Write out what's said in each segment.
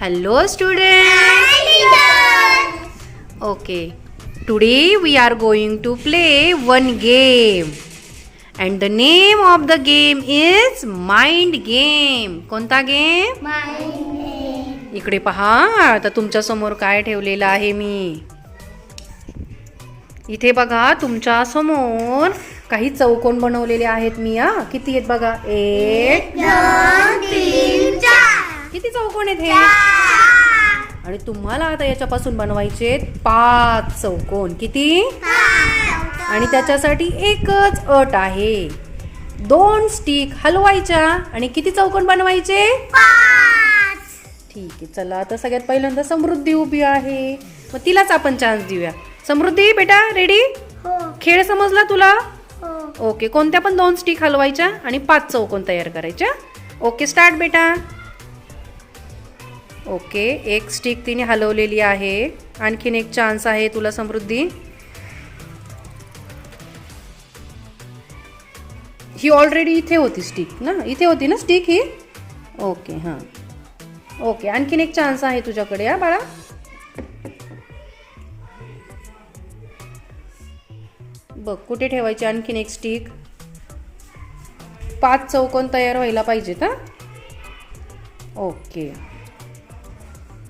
Hello student okay today we are going to play one game and the name of the game is mind game कोणता game इकडे पहा. आता तुमच्यासमोर काय ठेवलेलं आहे मी? इथे बघा तुमच्यासमोर काही चौकोन बनवलेले आहेत मी हा किती आहेत बघा? एक किती चौकोन आहेत हे? आणि तुम्हाला आता याच्यापासून बनवायचे पाच चौकोन किती? आणि त्याच्यासाठी एकच अट आहे. दोन स्टिक हलवायच्या आणि किती चौकोन बनवायचे? ठीक आहे चला आता सगळ्यात पहिल्यांदा समृद्धी उभी आहे. मग तिलाच आपण चान्स देऊया. समृद्धी बेटा रेडी खेळ समजला तुला? ओके कोणत्या पण दोन स्टिक हलवायच्या आणि पाच चौकोन तयार करायच्या? ओके स्टार्ट बेटा. ओके एक स्टिक तिने हलवलेली आहे. आणखीन एक चान्स आहे तुला समृद्धी. ही ऑलरेडी इथे होती स्टिक ना? इथे होती ना स्टिक ही? ओके हां. ओके आणखीन एक चान्स आहे तुझ्याकडे हा बाळा. बघ कुठे ठेवायची? आणखीन एक स्टिक पाच चौकोन तयार व्हायला पाहिजेत हा? ओके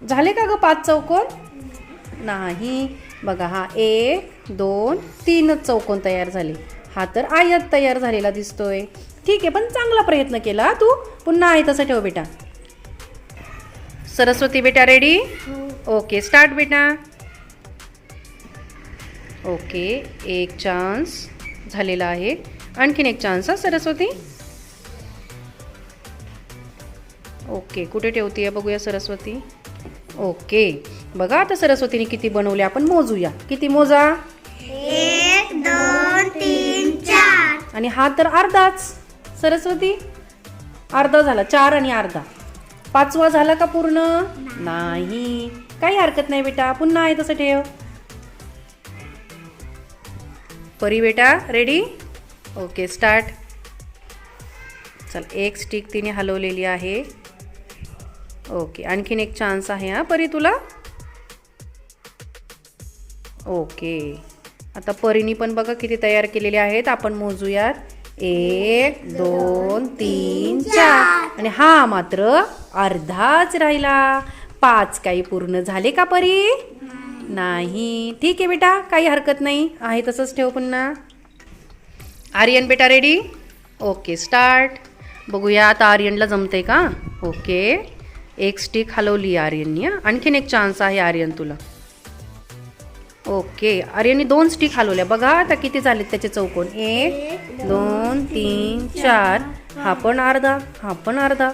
झाले का ग पाच चौकोन? नाही. बघा हा एक दोन तीनच चौकोन तयार झाले. हा तर आयत तयार झालेला दिसतोय. ठीक आहे पण चांगला प्रयत्न केला तू. पुन्हा आहे तसं ठेव बेटा. सरस्वती बेटा रेडी ओके स्टार्ट बेटा. ओके एक चान्स झालेला आहे. आणखीन एक चान्स हा सरस्वती? ओके कुठे ठेवतीये बघूया सरस्वती? ओके बघा आता सरस्वतीने किती बनवले. आपण मोजूया. किती मोजा? एक दोन तीन चार. आणि हा तर अर्धाच. सरस्वती? अर्धा झाला चार आणि अर्धा. पाचवा झाला का पूर्ण? नाही. काही हरकत नाही बेटा पुन्हा आहे तसं ठेव. परी बेटा रेडी ओके स्टार्ट चल एक स्टिक तिने हलवलेली आहे. ओके आणखीन एक चान्स आहे हा परी तुला? ओके आता परीनी पण बघा किती तयार केलेले आहेत. आपण मोजूयात. एक दोन तीन चार. आणि हा मात्र अर्धाच राहिला. पाच काही पूर्ण झाले का परी? नाही. ठीक आहे बेटा काही हरकत नाही. आहे तसंच ठेव पुन्हा. आर्यन बेटा रेडी ओके स्टार्ट बघूया आता आर्यनला जमते का? ओके एक स्टिक हलवली आर्यननी आणखीन एक चान्स आहे आर्यन तुला. ओके आर्यननी दोन स्टिक हलवल्या. बघा आता किती झालेत त्याचे चौकोन? एक दोन तीन चार. हा पण अर्धा हा पण अर्धा.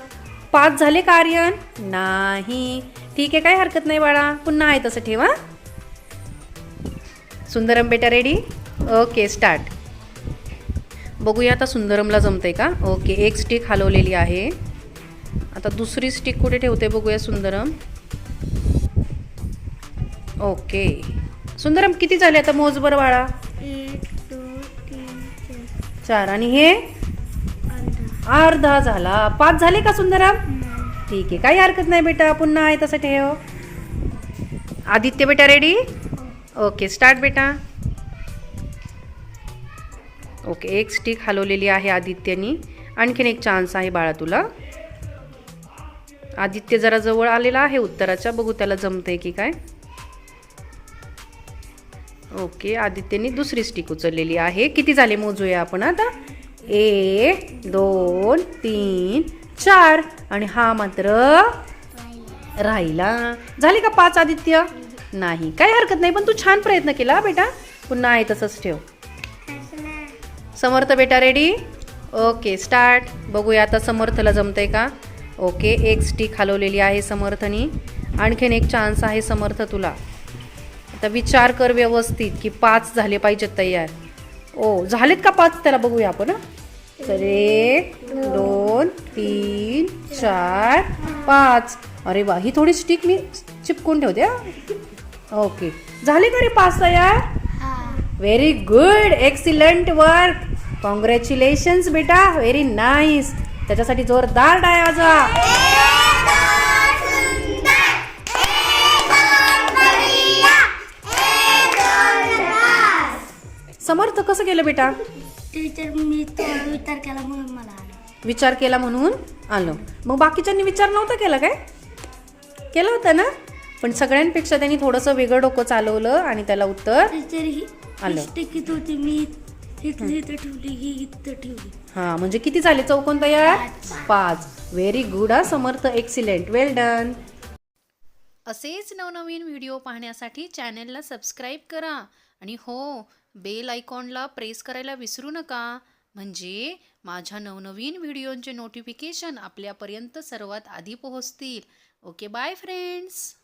पाच झाले का आर्यन? नाही. ठीक आहे काय हरकत नाही बाळा. पुन्हा आहे तसं ठेवा सुंदरम बेटा रेडी ओके स्टार्ट बघूया आता सुंदरमला जमतंय का? ओके एक स्टिक हलवलेली आहे. आता दुसरी स्टिक कुठे ठेवते बघूया सुंदरम? ओके सुंदरम किती झाले आता मोज बरं बाळा? चार. आणि हे? अर्धा अर्धा झाला. पाच झाले का सुंदरम? ठीक आहे. काही हरकत नाही बेटा. पुन्हा आहे तसं ठेव. आदित्य बेटा रेडी ओके स्टार्ट बेटा. ओके एक स्टिक हलवलेली आहे आदित्यनी. आणखीन एक चान्स आहे बाळा तुला. आदित्य जरा जवळ आलेला आहे उत्तराच्या बघू त्याला जमतंय की काय. ओके आदित्यनी दुसरी स्टिक उचललेली आहे. किती झाले मोजूया आपण आता? एक दोन तीन चार. आणि हा मात्र राहिला. झाले का पाच आदित्य? नाही. काय हरकत नाही पण तू छान प्रयत्न केला बेटा. पुन्हा आहे तसंच ठेव. समर्थ बेटा रेडी ओके स्टार्ट बघूया आता समर्थला जमतंय का? ओके एक स्टिक हलवलेली आहे समर्थनी. आणखीन एक चान्स आहे समर्थ तुला. आता विचार कर व्यवस्थित की पाच झाले पाहिजेत तयार. ओ झालेत का पाच? त्याला बघूया आपण तर एक दोन तीन चार पाच. अरे वा ही थोडी स्टिक मी चिपकून ठेवते ओके झाले का रे पाच तयार? Very good excellent work congratulations बेटा. व्हेरी नाईस त्याच्यासाठी जोरदार डाय वाजवा समर्थ कसं केलं बेटा? टीचर मी विचार केला म्हणून मला आलं. विचार केला म्हणून आलो. मग बाकीच्यांनी विचार नव्हता केला काय? केला होता ना? पण सगळ्यांपेक्षा त्यांनी थोडंसं वेगळं डोकं चालवलं आणि त्याला उत्तर ही आलं. टिकीत होती मी इथं इथं ठेवली ही इथं ठेवली. हां म्हणजे किती झाले? चौकोन तयार? पाच. व्हेरी गुड हा समर्थ एक्सिलेंट वेल डन असेच नवनवीन व्हिडिओ पाहण्यासाठी चॅनेलला सबस्क्राईब करा आणि हो बेल आयकॉनला प्रेस करायला विसरू नका. म्हणजे माझ्या नवनवीन व्हिडिओंचे नोटिफिकेशन आपल्यापर्यंत सर्वात आधी पोहोचतील. Okay bye friends